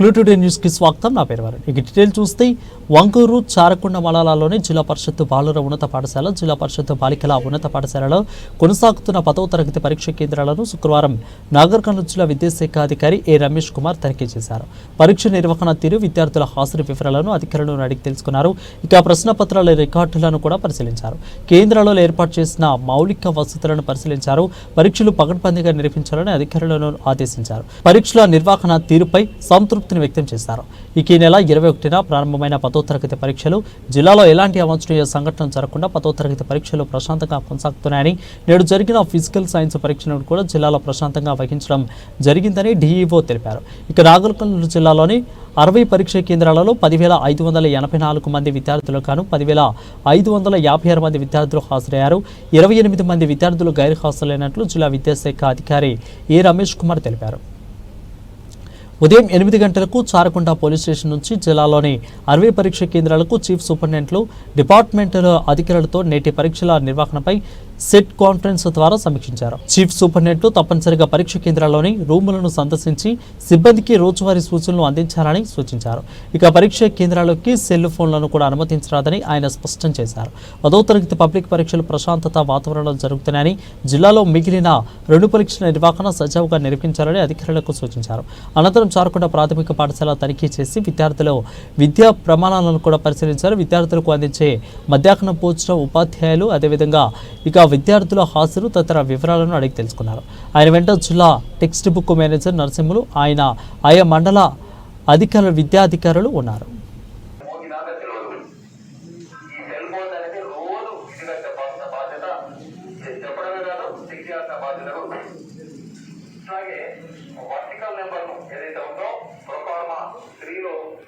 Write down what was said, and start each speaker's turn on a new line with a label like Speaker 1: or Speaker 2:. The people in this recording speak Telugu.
Speaker 1: క్లూటుడే న్యూస్కి స్వాగతం. నా పేరు వరుణ్. ఇక డీటెయిల్ చూస్తే వంకూరు చారకొండ మండలాల్లోని జిల్లా పరిషత్ బాలుర ఉన్నత పాఠశాల జిల్లా పరిషత్ బాలికల ఉన్నత పాఠశాలలో కొనసాగుతున్న పదవ తరగతి పరీక్ష కేంద్రాలను శుక్రవారం నాగర్ కర్నూలు జిల్లా విద్యాశాఖ అధికారి ఏ రమేష్ కుమార్ తనిఖీ చేశారు. పరీక్ష నిర్వహణ తీరు విద్యార్థుల హాజరు వివరాలను అధికారులను అడిగి తెలుసుకున్నారు. ఇక ప్రశ్నపత్రాల రికార్డులను కూడా పరిశీలించారు. కేంద్రాలలో ఏర్పాటు చేసిన మౌలిక వసతులను పరిశీలించారు. పరీక్షలు పగడ్బందీగా నిర్వహించాలని అధికారులను ఆదేశించారు. పరీక్షల నిర్వహణ తీరుపై సంతృప్తి సంతృప్తిని వ్యక్తం చేశారు. ఇక ఈ నెల ఇరవై ఒకటిన ప్రారంభమైన పదో తరగతి పరీక్షలు జిల్లాలో ఎలాంటి అవాంఛనీయ సంఘటన జరగకుండా పదో తరగతి పరీక్షలు ప్రశాంతంగా కొనసాగుతున్నాయని నేడు జరిగిన ఫిజికల్ సైన్స్ పరీక్షలను కూడా జిల్లాలో ప్రశాంతంగా వహించడం జరిగిందని డీఈఓ తెలిపారు. ఇక నాగర్కర్నూలు జిల్లాలోని అరవై పరీక్ష కేంద్రాలలో పదివేల ఐదు వందల ఎనభై నాలుగు మంది విద్యార్థులు గాను పదివేల ఐదు వందల యాభై ఆరు మంది విద్యార్థులు హాజరయ్యారు. ఇరవై ఎనిమిది మంది విద్యార్థులు గైరు హాజరైనట్లు జిల్లా విద్యాశాఖ అధికారి ఏ రమేష్ కుమార్ తెలిపారు. ఉదయం ఎనిమిది గంటలకు చారకొండ పోలీస్ స్టేషన్ నుంచి జిల్లాలోని అరవై పరీక్ష కేంద్రాలకు చీఫ్ సూపరింటెండెంట్లు డిపార్ట్మెంటల్ అధికారులతో నేటి పరీక్షల నిర్వహణపై సెట్ కాన్ఫరెన్స్ ద్వారా సమీక్షించారు. చీఫ్ సూపరింటెండెంట్లు తప్పనిసరిగా పరీక్ష కేంద్రాల్లోని రూములను సందర్శించి సిబ్బందికి రోజువారీ సూచనలు అందించాలని సూచించారు. ఇక పరీక్ష కేంద్రాల్లోకి సెల్ ఫోన్లను కూడా అనుమతించరాదని ఆయన స్పష్టం చేశారు. పదో తరగతి పబ్లిక్ పరీక్షలు ప్రశాంతత వాతావరణంలో జరుగుతున్నాయని జిల్లాలో మిగిలిన రెండు పరీక్షల నిర్వహణ సజావుగా నిర్వహించాలని అధికారులకు సూచించారు. అనంతరం చారకొండ ప్రాథమిక పాఠశాల తనిఖీ చేసి విద్యార్థులు విద్యా ప్రమాణాలను కూడా పరిశీలించారు. విద్యార్థులకు అందించే మధ్యాహ్నం భోజనం ఉపాధ్యాయులు అదేవిధంగా ఇక విద్యార్థుల హాజరు తదితర వివరాలను అడిగి తెలుసుకున్నారు. ఆయన వెంట జిల్లా టెక్స్ట్ బుక్ మేనేజర్ నరసింహులు ఆయన ఆయా మండల అధికారులు విద్యాధికారులు ఉన్నారు. అలాగే వర్టికల్ నెంబర్ ఏదైతే ఉందో ప్రొఫార్మా త్రీలో